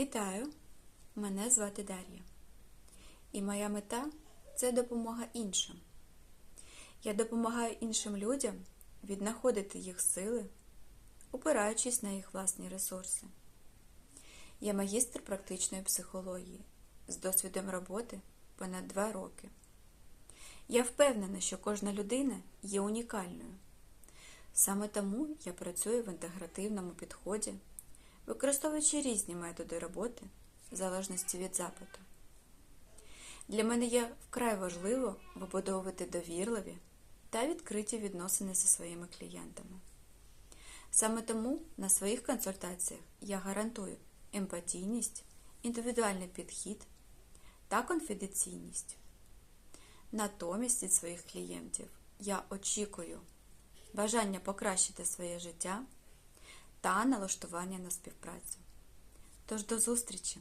Вітаю! Мене звати Дар'я. І моя мета це допомога іншим. Я допомагаю іншим людям віднаходити їх сили, опираючись на їх власні ресурси. Я магістр практичної психології з досвідом роботи понад два роки. Я впевнена, що кожна людина є унікальною. Саме тому я працюю в інтегративному підході, використовуючи різні методи роботи в залежності від запиту. Для мене є вкрай важливо вибудовувати довірливі та відкриті відносини зі своїми клієнтами. Саме тому на своїх консультаціях я гарантую емпатійність, індивідуальний підхід та конфіденційність. Натомість від своїх клієнтів я очікую бажання покращити своє життя та налаштування на співпрацю. Тож до зустрічі!